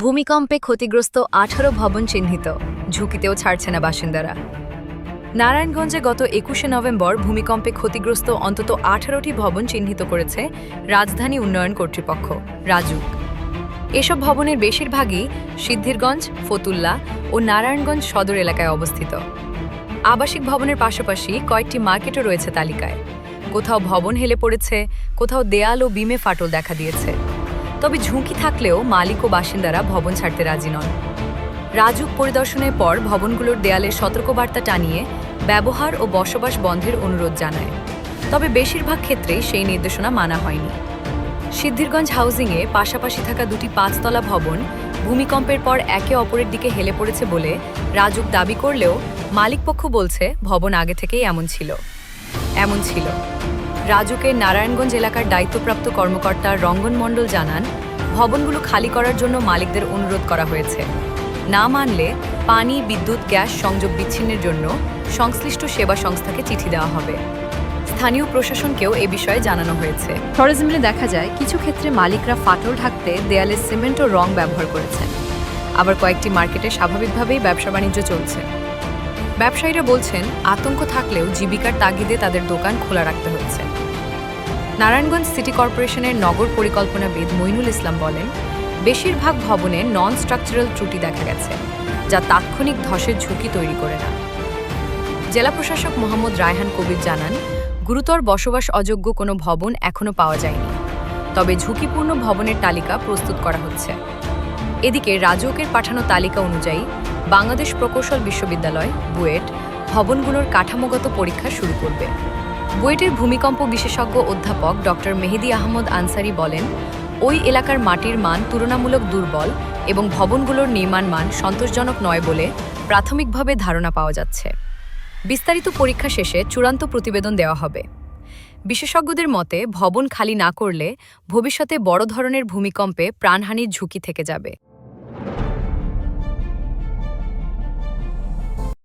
ভূমিকম্পে ক্ষতিগ্রস্ত আঠারো ভবন চিহ্নিত। ঝুঁকিতেও ছাড়ছে না বাসিন্দারা। নারায়ণগঞ্জে গত একুশে নভেম্বর ভূমিকম্পে ক্ষতিগ্রস্ত অন্তত আঠারোটি ভবন চিহ্নিত করেছে রাজধানী উন্নয়ন কর্তৃপক্ষ রাজুক এসব ভবনের বেশিরভাগই সিদ্ধিরগঞ্জ, ফতুল্লা ও নারায়ণগঞ্জ সদর এলাকায় অবস্থিত। আবাসিক ভবনের পাশাপাশি কয়েকটি মার্কেটও রয়েছে তালিকায়। কোথাও ভবন হেলে পড়েছে, কোথাও দেয়াল ও বিমে ফাটল দেখা দিয়েছে। তবে ঝুঁকি থাকলেও মালিক ও বাসিন্দারা ভবন ছাড়তে রাজি নন। রাজুক পরিদর্শনের পর ভবনগুলোর দেয়ালে সতর্কবার্তা টানিয়ে ব্যবহার ও বসবাস বন্ধের অনুরোধ জানায়। তবে বেশিরভাগ ক্ষেত্রেই সেই নির্দেশনা মানা হয়নি। সিদ্ধিরগঞ্জ হাউজিংয়ে পাশাপাশি থাকা দুটি পাঁচতলা ভবন ভূমিকম্পের পর একে অপরের দিকে হেলে পড়েছে বলে রাজুক দাবি করলেও মালিকপক্ষ বলছে, ভবন আগে থেকেই এমন ছিল। এমন ছিল। রাজুকের নারায়ণগঞ্জ এলাকার দায়িত্বপ্রাপ্ত কর্মকর্তা রঙ্গন মণ্ডল জানান, ভবনগুলো খালি করার জন্য মালিকদের অনুরোধ করা হয়েছে। না মানলে পানি, বিদ্যুৎ, গ্যাস সংযোগ বিচ্ছিন্নের জন্য সংশ্লিষ্ট সেবা সংস্থাকে চিঠি দেওয়া হবে। স্থানীয় প্রশাসনকেও এ বিষয়ে জানানো হয়েছে। সরেজমিনে দেখা যায়, কিছু ক্ষেত্রে মালিকরা ফাটল ঢাকতে দেয়ালে সিমেন্ট ও রং ব্যবহার করেছেন। আবার কয়েকটি মার্কেটে স্বাভাবিকভাবেই ব্যবসা বাণিজ্য চলছে। ব্যবসায়ীরা বলছেন, আতঙ্ক থাকলেও জীবিকার তাগিদে তাদের দোকান খোলা রাখতে হচ্ছে নারায়ণগঞ্জ সিটি কর্পোরেশনের নগর পরিকল্পনাবিদ মইনুল ইসলাম বলেন, বেশিরভাগ ভবনে নন স্ট্রাকচারাল ত্রুটি দেখা গেছে, যা তাৎক্ষণিক ধসের ঝুঁকি তৈরি করে না। জেলা প্রশাসক মোহাম্মদ রায়হান কবির জানান, গুরুতর বসবাস অযোগ্য কোনো ভবন এখনও পাওয়া যায়নি। তবে ঝুঁকিপূর্ণ ভবনের তালিকা প্রস্তুত করা হচ্ছে। এদিকে রাজকের পাঠানো তালিকা অনুযায়ী বাংলাদেশ প্রকৌশল বিশ্ববিদ্যালয়, বুয়েট, ভবনগুলোর কাঠামোগত পরীক্ষা শুরু করবে। বুয়েটের ভূমিকম্প বিশেষজ্ঞ অধ্যাপক ডক্টর মেহেদি আহমদ আনসারি বলেন, ওই এলাকার মাটির মান তুলনামূলক দুর্বল এবং ভবনগুলোর নির্মাণ মান সন্তোষজনক নয় বলে প্রাথমিকভাবে ধারণা পাওয়া যাচ্ছে। বিস্তারিত পরীক্ষা শেষে চূড়ান্ত প্রতিবেদন দেওয়া হবে। বিশেষজ্ঞদের মতে, ভবন খালি না করলে ভবিষ্যতে বড় ধরনের ভূমিকম্পে প্রাণহানির ঝুঁকি থেকে যাবে।